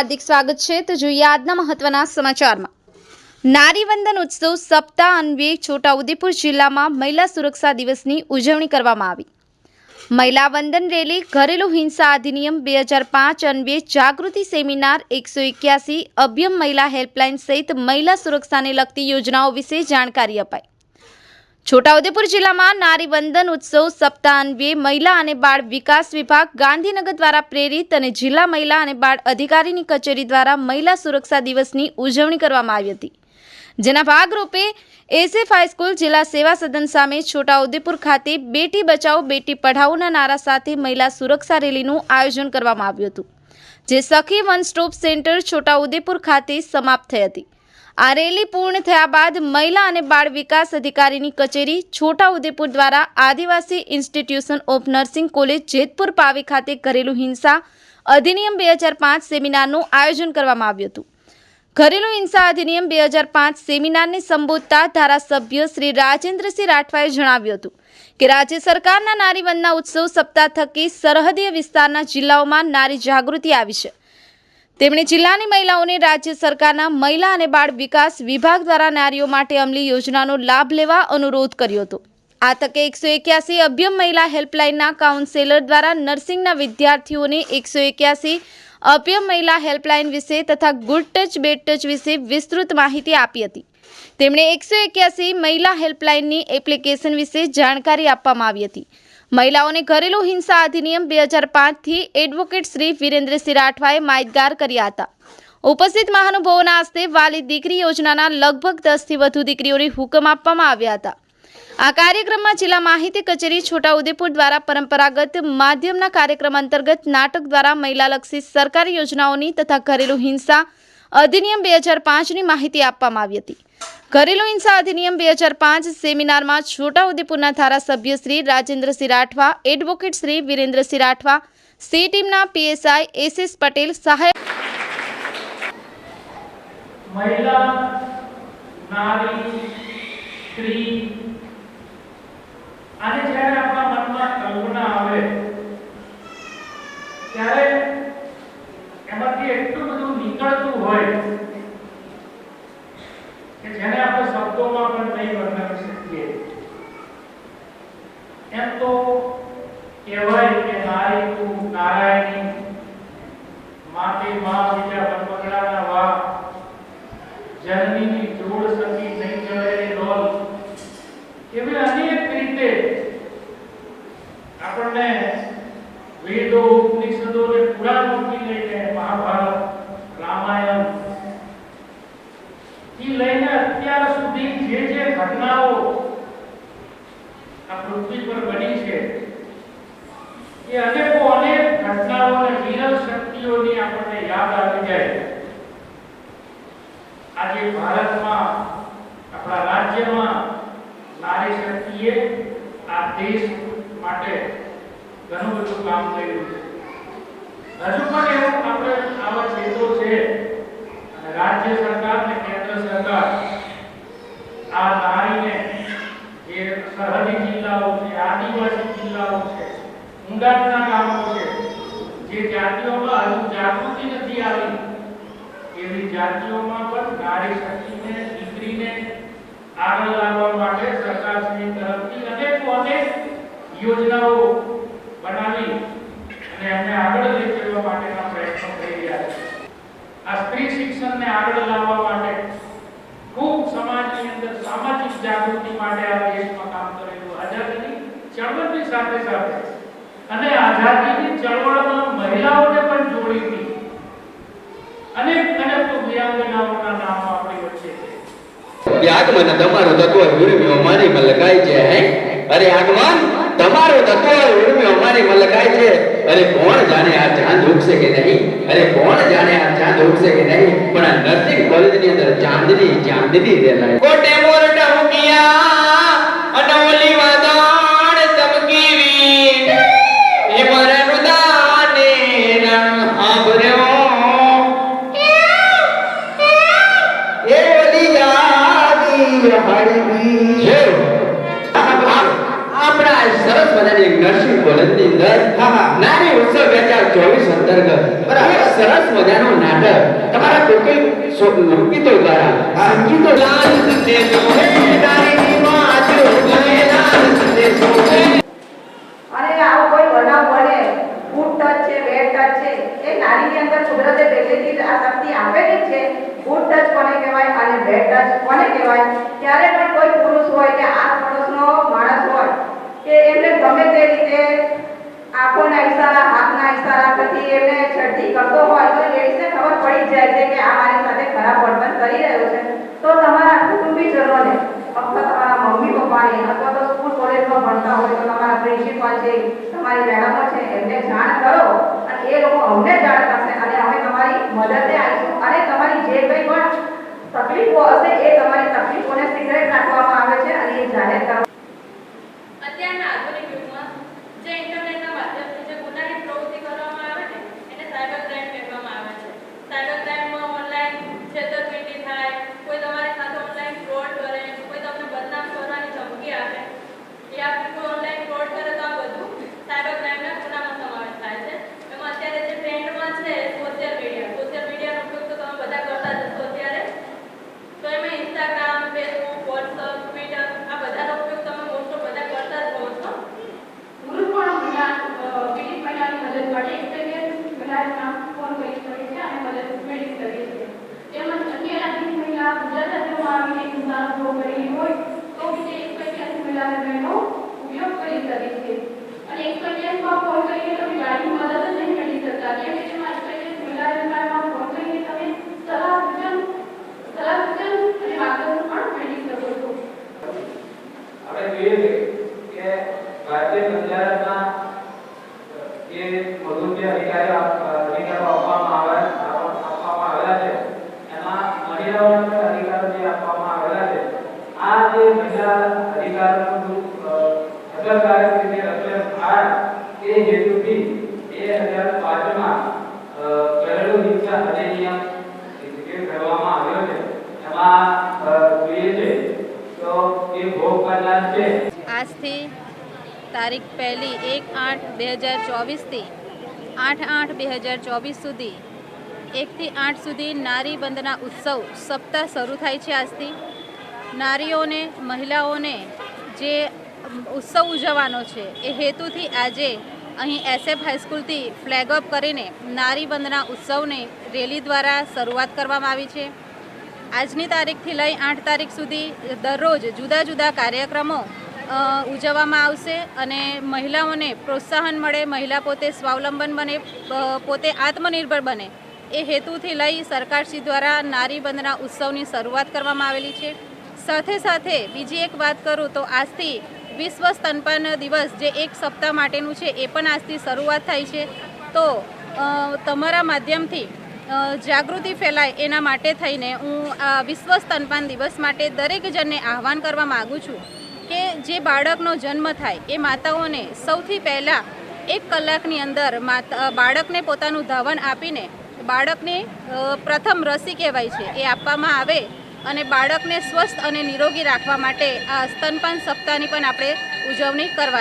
હાર્દિક સ્વાગત છે. તો જોઈએ આજના મહત્વના સમાચારમાં. નારી વંદન ઉત્સવ સપ્તાહ અન્વયે છોટાઉદેપુર જિલ્લામાં મહિલા સુરક્ષા દિવસની ઉજવણી કરવામાં આવી. મહિલા વંદન રેલી ઘરેલું હિંસા અધિનિયમ બે હજાર પાંચ અન્વયે જાગૃતિ સેમિનાર એકસો એક્યાસી અભ્યમ મહિલા હેલ્પલાઇન સહિત મહિલા સુરક્ષાને લગતી યોજનાઓ વિશે જાણકારી અપાઈ. છોટાઉદેપુર જિલ્લામાં નારી વંદન ઉત્સવ સપ્તાહ અન્વયે મહિલા અને બાળ વિકાસ વિભાગ ગાંધીનગર દ્વારા પ્રેરિત અને જિલ્લા મહિલા અને બાળ અધિકારીની કચેરી દ્વારા મહિલા સુરક્ષા દિવસની ઉજવણી કરવામાં આવી હતી. જેના ભાગરૂપે એસએફ હાઈસ્કૂલ જિલ્લા સેવા સદન સામે છોટાઉદેપુર ખાતે બેટી બચાવો, બેટી પઢાઓના નારા સાથે મહિલા સુરક્ષા રેલીનું આયોજન કરવામાં આવ્યું હતું, જે સખી વન સ્ટોપ સેન્ટર છોટાઉદેપુર ખાતે સમાપ્ત થઈ હતી. આ રેલી પૂર્ણ થયા બાદ મહિલા અને બાળ વિકાસ અધિકારીની કચેરી છોટાઉદેપુર દ્વારા Adivasi institution of nursing college Jetpur Pavi ખાતે ઘરેલું હિંસા અધિનિયમ બે હજાર પાંચ સેમિનારનું આયોજન કરવામાં આવ્યું હતું. ઘરેલું હિંસા અધિનિયમ બે હજાર પાંચ સેમિનારને સંબોધતા ધારાસભ્ય શ્રી રાજેન્દ્રસિંહ રાઠવાએ જણાવ્યું હતું કે રાજ્ય સરકારના નારી ઉત્સવ સપ્તાહ થકી સરહદીય વિસ્તારના જિલ્લાઓમાં નારી જાગૃતિ આવી છે. તેમણે જિલ્લાની મહિલાઓને રાજ્ય સરકારના મહિલા અને બાળ વિકાસ વિભાગ દ્વારા નારીઓ માટે અમલી યોજનાનો લાભ લેવા અનુરોધ કર્યો હતો. આ તકે એકસો એક્યાસી અભ્યમ મહિલા હેલ્પલાઇનના કાઉન્સેલર દ્વારા નર્સિંગના વિદ્યાર્થીઓને એકસો એક્યાસી અભ્યમ મહિલા હેલ્પલાઇન વિશે તથા ગુડ ટચ, બેડ ટચ વિશે વિસ્તૃત માહિતી આપી હતી. તેમણે એકસો એક્યાસી મહિલા હેલ્પલાઇનની એપ્લિકેશન વિશે જાણકારી આપવામાં આવી હતી. મહિલાઓને ઘરેલુ હિંસા અધિનિયમ બે હજાર પાંચથી એડવોકેટ શ્રી વિરેન્દ્રસિંહ રાઠવાએ માહિતગાર કર્યા હતા. ઉપસ્થિત મહાનુભાવોના હસ્તે વાલી દીકરી યોજનાના લગભગ દસથી વધુ દીકરીઓને હુકમ આપવામાં આવ્યા હતા. આ કાર્યક્રમમાં જિલ્લા માહિતી કચેરી છોટાઉદેપુર દ્વારા પરંપરાગત માધ્યમના કાર્યક્રમ અંતર્ગત નાટક દ્વારા મહિલાલક્ષી સરકારી યોજનાઓની તથા ઘરેલુ હિંસા અધિનિયમ બે હજાર પાંચની માહિતી આપવામાં આવી હતી. ઘરેલું હિંસા અધિનિયમ બે હજાર પાંચ સેમિનારમાં છોટાઉદેપુરના ધારાસભ્ય શ્રી રાજેન્દ્રસિંહ રાઠવા, એડવોકેટ શ્રી વિરેન્દ્રસિંહ રાઠવા, સી ટીમના પીએસઆઈ એસ એસ પટેલ સહાયક નીકળતું હોય કે જેને આપણે શબ્દોમાં પણ નહીં વર્ણવી શકીએ એમ તો કહેવાય કે નારી તું નારાયણી. માતે મા બીજા પગલાના વા જન્મીની જોડ સકી નહીં ચડે લોલ એવી અનેક રીતે આપણને વેદો ઉપનિષદો ને પુરાણોથી લઈને મહાભારત, રામાયણ, થી લઈને અત્યાર સુધી જે જે ઘટનાઓ આ પૃથ્વી પર બની છે. એ અનેકો અનેક ઘટનાઓ અને વિરલ શક્તિઓની આપણને યાદ આવી જાય. આજે ભારતમાં, આપણા રાજ્યમાં નારી શક્તિએ આ દેશ માટે ઘણું બધું કામ કર્યું છે હજુ પણ એવું આપણે આવા ક્ષેત્રો છે અને રાજ્ય સરકાર અને કેન્દ્ર સરકાર આ નારીને જે સરહદી જિલ્લાઓ છે આદિવાસી જિલ્લાઓ છે ઊંડાણના ગામો છે જે જાતિઓમાં હજુ જાગૃતિ નથી આવી. એવી જાતિઓમાં પણ નારી શક્તિને, દીકરીને આગળ લાવવા માટે સરકારશ્રી તરફથી અનેકો અનેક યોજનાઓ બનાવી અને એમને આગળ લઈ જવા માટેના પ્રયત્નો થઈ રહ્યા છે. આ સ્ત્રી શિક્ષણને આગળ લાવવા માટે ખૂબ સમાજની અંદર સામાજિક જાગૃતિ માટે આ દેશમાં કામ કરેલું આઝાદીની ચળવળની સાથે સાથે અને આઝાદીની ચળવળમાં મહિલાઓને પણ જોડી હતી અનેક અનેક તો વિરાંગનાઓના નામો આપણી વચ્ચે છે તમારો તત્વ ઉર્મ્યો મારી મલકાય છે, હે? અરે આગમન તમારો તત્વ ઉર્મ્યો મારી મલકાય છે. અરે કોણ જાણે આ ચાંદ ઉગશે કે નહીં? અરે કોણ જાણે આ ચાંદ ઉગશે કે નહીં? પણ આ નર્સિંગ કોલેજની અંદર ચાંદની ચાંદની રેલાય. કોટે આપણા સરસ મજાની નર્સિંગ કોલેજની અંદર હા, હા. ઉત્સવ બે હજાર ચોવીસ અંતર્ગત બરાબર. સરસ મજાનું નાટક તમારા સો- લોકગીતો દ્વારા. સંગીતો લાલ સંદેશો હે નારીની માતૃ ભલે લાલ સંદેશો હે અને આવો કોઈ બનાવ બને ગુડ ટચ છે બેડ ટચ છે એ નારીની અંદર કુદરતે પહેલેથી જ આ શક્તિ આપેલી જ છે ગુડ ટચ કોને કહેવાય અને બેડ ટચ કોને કહેવાય ત્યારે પણ કોઈ પુરુષ હોય કે આસ પડોશનો માણસ હોય કે એમને ગમે તે રીતે આંખોના ઈશારા હાથના ઈશારા પરથી એમને છડતી કરતો હોય તો લેડીઝને ખબર પડી જ જાય છે કે આ મારી સાથે ખરાબ વર્તન કરી રહ્યો છે તો તમારા કુટુંબીજનોને ફક્ત તમારા મમ્મી પપ્પાને અથવા તો સ્કૂલ કોલેજમાં ભણતા હોય તો તમારા પ્રિન્સિપાલ તમારી મેડમો છે, એમને જાણ કરો અને એ લોકો અમને જાણ કરશે અને અમે તમારી મદદે આવીશું અને તમારી જે કંઈ પણ તકલીફો હશે એ તમારી તકલીફોને સિગરેટ રાખવામાં આવે છે અને એ જાહેર કરવામાં અત્યારના આધુનિક યુગમાં જે ઇન્ટરનેટના માધ્યમથી જે ગુનાહિત પ્રવૃત્તિ કરવામાં આવે ને એને સાયબર ક્રાઇમ કહેવામાં આવે છે સાયબર ક્રાઇમમાં ઓનલાઈન છેતરપિંડી થાય કોઈ તમારી સાથે ઓનલાઈન ફ્રોડ કરે કોઈ તમને બદનામ કરવાની ધમકી આપે યા પછી કોઈ ઓનલાઈન ફ્રોડ કરે તો આ બધું સાયબર ક્રાઇમના ગુનામાં સમાવેશ થાય છે એમાં અત્યારે જે ટ્રેન્ડમાં છે સોશિયલ મીડિયા સોશિયલ મીડિયાનો ઉપયોગ તો તમે બધા કરતા જ હશો અત્યારે તો એમાં ઇન્સ્ટાગ્રામ ફેસબુક વોટ્સઅપ ટ્વિટર આ બધાનો ઉપયોગ તમે મોસ્ટ ઓફ બધા કરતા જ હોવ છો પુરુષ પણ મહિલા અ, પીડિત મહિલાની મદદ માટે મહિલાના ફોન કરી શકે છે અને મદદ મેળવી શકે છે. તેમજ અત્યારથી મહિલા ગુજરાત રાજ્યમાં આવીને હિંસાનો ભોગ કરેલી હોય તો બીજે એકસો એક્યાસી મહિલા હotline ઉપયોગ કરી શકે છે. અને એકસો એક્યાસીમાં ફોન કરીને તમે ગાડીની મદદ જ નહીં મેળવી શકતા, કેમ કે તેમાં એકસો એક્યાસી મહિલા હેલ્પલાઇનમાં ફોન કરીને તમે સલાહ સૂચન સલાહ સૂચન અને માર્ગદર્શન પણ મેળવી શકો છો આપણે જોઈએ છે કે ભારતીય બંધારણમાં જે મૂળભૂત જે અધિકારીઓ આપ- અધિકારો આપવામાં આવે આપવામાં આવેલા છે એમાં મહિલાઓને પણ અધિકારો જે આપવામાં આવેલા છે આ જે મહિલા અધિકારોનું અસરકારક રીતે રક્ષણ થાય એ હેતુથી બે હજાર પાંચમાં અ, હિંસા અધિનિયમ કરવામાં આવ્યો છે. એમાં જોઈએ છે તો એ ભોગ કરનાર છે. આજથી તારીખ પહેલી એક આઠ બે હજાર ચોવીસથી આઠ આઠ બે હજાર ચોવીસ સુધી એકથી આઠ સુધી નારી બંધના ઉત્સવ સપ્તાહ શરૂ થાય છે આજથી. નારીઓને, મહિલાઓને જે ઉત્સવ ઉજવવાનો છે, એ હેતુથી આજે અહીં એસએફ હાઈસ્કૂલથી ફ્લેગ અપ કરીને નારી વંદના ઉત્સવને રેલી દ્વારા શરૂઆત કરવામાં આવી છે. આજની તારીખથી લઈ આઠ તારીખ સુધી દરરોજ જુદા જુદા કાર્યક્રમો ઉજવવામાં આવશે અને મહિલાઓને પ્રોત્સાહન મળે, મહિલા પોતે સ્વાવલંબન બને પોતે આત્મનિર્ભર બને, એ હેતુથી લઈ સરકારશ્રી દ્વારા નારી વંદના ઉત્સવની શરૂઆત કરવામાં આવેલી છે. સાથે સાથે બીજી એક વાત કરું તો આજથી વિશ્વ સ્તનપાન દિવસ જે એક સપ્તાહ માટેનું છે, એ પણ આજથી શરૂઆત થાય છે. તો તમારા માધ્યમથી જાગૃતિ ફેલાય એના માટે થઈને હું આ વિશ્વ સ્તનપાન દિવસ માટે દરેક જણને આહવાન કરવા માગું છું કે જે બાળકનો જન્મ થાય, એ માતાઓને સૌથી પહેલાં એક કલાકની અંદર બાળકને પોતાનું ધાવન આપીને, બાળકને પ્રથમ રસી કહેવાય છે, એ આપવામાં આવે અને બાળકને સ્વસ્થ અને નિરોગી રાખવા માટે આ સ્તનપાન સપ્તાહની પણ આપણે ઉજવણી કરવા